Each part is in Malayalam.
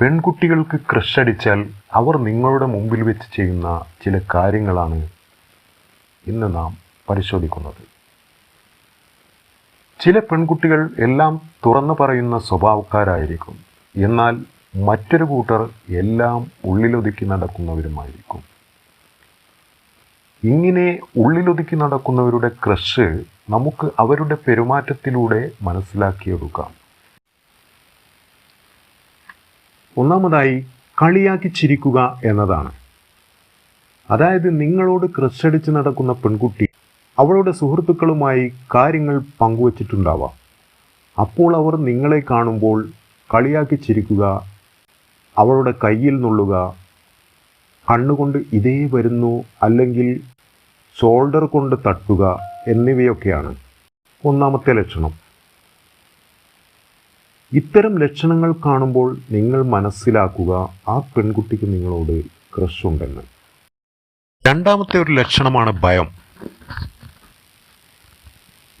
പെൺകുട്ടികൾക്ക് ക്രഷടിച്ചാൽ അവർ നിങ്ങളുടെ മുമ്പിൽ വെച്ച് ചെയ്യുന്ന ചില കാര്യങ്ങളാണ് ഇന്ന് നാം പരിശോധിക്കുന്നത്. ചില പെൺകുട്ടികൾ എല്ലാം തുറന്നു പറയുന്ന സ്വഭാവക്കാരായിരിക്കും. എന്നാൽ മറ്റൊരു കൂട്ടർ എല്ലാം ഉള്ളിലൊതുക്കി നടക്കുന്നവരുമായിരിക്കും. ഇങ്ങനെ ഉള്ളിലൊതുക്കി നടക്കുന്നവരുടെ ക്രഷ് നമുക്ക് അവരുടെ പെരുമാറ്റത്തിലൂടെ മനസ്സിലാക്കിയെടുക്കാം. ഒന്നാമതായി കളിയാക്കി ചിരിക്കുക എന്നതാണ്. അതായത് നിങ്ങളോട് ക്രഷടിച്ച് നടക്കുന്ന പെൺകുട്ടി അവളുടെ സുഹൃത്തുക്കളുമായി കാര്യങ്ങൾ പങ്കുവച്ചിട്ടുണ്ടാവാം. അപ്പോൾ അവർ നിങ്ങളെ കാണുമ്പോൾ കളിയാക്കി ചിരിക്കുക അവളുടെ കയ്യിൽ നുള്ളുക കണ്ണുകൊണ്ട് ഇതേ വരുന്നു അല്ലെങ്കിൽ ഷോൾഡർ കൊണ്ട് തട്ടുക എന്നിവയൊക്കെയാണ് ഒന്നാമത്തെ ലക്ഷണം. ഇത്തരം ലക്ഷണങ്ങൾ കാണുമ്പോൾ നിങ്ങൾ മനസ്സിലാക്കുക ആ പെൺകുട്ടിക്ക് നിങ്ങളോട് ക്രഷ് ഉണ്ടെന്ന് രണ്ടാമത്തെ ഒരു ലക്ഷണമാണ് ഭയം.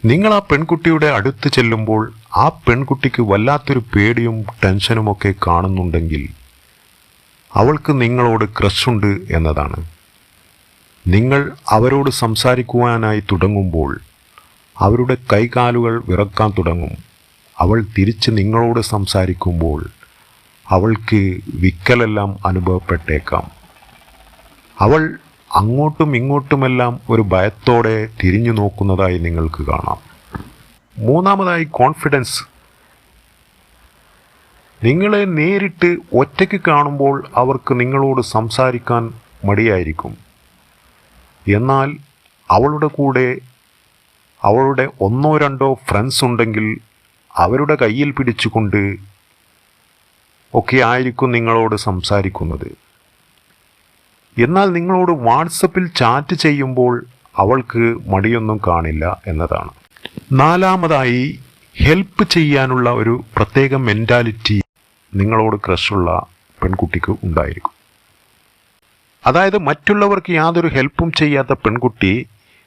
നിങ്ങൾ ആ പെൺകുട്ടിയുടെ അടുത്ത് ചെല്ലുമ്പോൾ ആ പെൺകുട്ടിക്ക് വല്ലാത്തൊരു പേടിയും ടെൻഷനുമൊക്കെ കാണുന്നുണ്ടെങ്കിൽ അവൾക്ക് നിങ്ങളോട് ക്രഷുണ്ട് എന്നതാണ്. നിങ്ങൾ അവരോട് സംസാരിക്കുവാനായി തുടങ്ങുമ്പോൾ അവരുടെ കൈകാലുകൾ വിറക്കാൻ തുടങ്ങും. അവൾ തിരിച്ച് നിങ്ങളോട് സംസാരിക്കുമ്പോൾ അവൾക്ക് വിക്കലെല്ലാം അനുഭവപ്പെട്ടേക്കാം. അവൾ അങ്ങോട്ടും ഇങ്ങോട്ടുമെല്ലാം ഒരു ഭയത്തോടെ തിരിഞ്ഞു നോക്കുന്നതായി നിങ്ങൾക്ക് കാണാം. മൂന്നാമതായി കോൺഫിഡൻസ്. നിങ്ങളെ നേരിട്ട് ഒറ്റയ്ക്ക് കാണുമ്പോൾ അവർക്ക് നിങ്ങളോട് സംസാരിക്കാൻ മടിയായിരിക്കും. എന്നാൽ അവളുടെ കൂടെ അവളുടെ ഒന്നോ രണ്ടോ ഫ്രണ്ട്സ് ഉണ്ടെങ്കിൽ അവരുടെ കയ്യിൽ പിടിച്ചുകൊണ്ട് ഒക്കെ ആയിരിക്കും നിങ്ങളോട് സംസാരിക്കുന്നത്. എന്നാൽ നിങ്ങളോട് വാട്സപ്പിൽ ചാറ്റ് ചെയ്യുമ്പോൾ അവൾക്ക് മടിയൊന്നും കാണില്ല എന്നതാണ്. നാലാമതായി ഹെൽപ്പ് ചെയ്യാനുള്ള ഒരു പ്രത്യേക മെന്റാലിറ്റി നിങ്ങളോട് ക്രഷുള്ള പെൺകുട്ടിക്ക് ഉണ്ടായിരിക്കും. അതായത് മറ്റുള്ളവർക്ക് യാതൊരു ഹെൽപ്പും ചെയ്യാത്ത പെൺകുട്ടി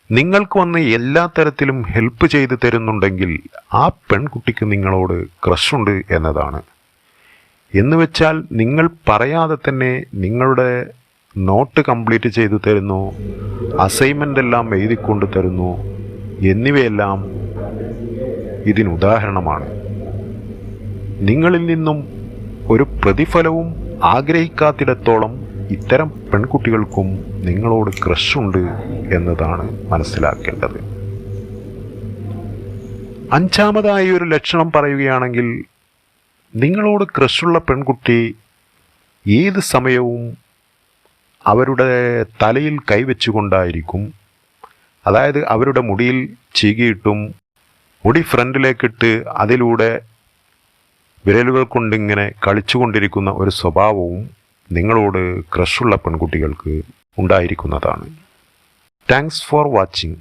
നിങ്ങൾക്ക് വന്ന് എല്ലാ തരത്തിലും ഹെൽപ്പ് ചെയ്ത് തരുന്നുണ്ടെങ്കിൽ ആ പെൺകുട്ടിക്ക് നിങ്ങളോട് ക്രഷുണ്ട് എന്നതാണ്. എന്ന് വെച്ചാൽ നിങ്ങൾ പറയാതെ തന്നെ നിങ്ങളുടെ നോട്ട് കംപ്ലീറ്റ് ചെയ്തു തരുന്നു അസൈൻമെന്റ് എല്ലാം എഴുതിക്കൊണ്ട് തരുന്നു എന്നിവയെല്ലാം ഇതിനുദാഹരണമാണ് നിങ്ങളിൽ നിന്നും ഒരു പ്രതിഫലവും ആഗ്രഹിക്കാത്തിടത്തോളം ഇത്തരം പെൺകുട്ടികൾക്കും നിങ്ങളോട് ക്രഷുണ്ട് എന്നതാണ് മനസ്സിലാക്കേണ്ടത്. അഞ്ചാമതായി ഒരു ലക്ഷണം പറയുകയാണെങ്കിൽ നിങ്ങളോട് ക്രഷുള്ള പെൺകുട്ടി ഏത് സമയവും അവരുടെ തലയിൽ കൈവച്ചുകൊണ്ടായിരിക്കും അതായത് അവരുടെ മുടിയിൽ ചീകിയിട്ടും മുടി ഫ്രണ്ടിലേക്കിട്ട് അതിലൂടെ വിരലുകൾ കൊണ്ടിങ്ങനെ കളിച്ചുകൊണ്ടിരിക്കുന്ന ഒരു സ്വഭാവവും നിങ്ങളോട് ക്രഷുള്ള പെൺകുട്ടികൾക്ക് ഉണ്ടായിരിക്കുന്നതാണ്. Thanks for watching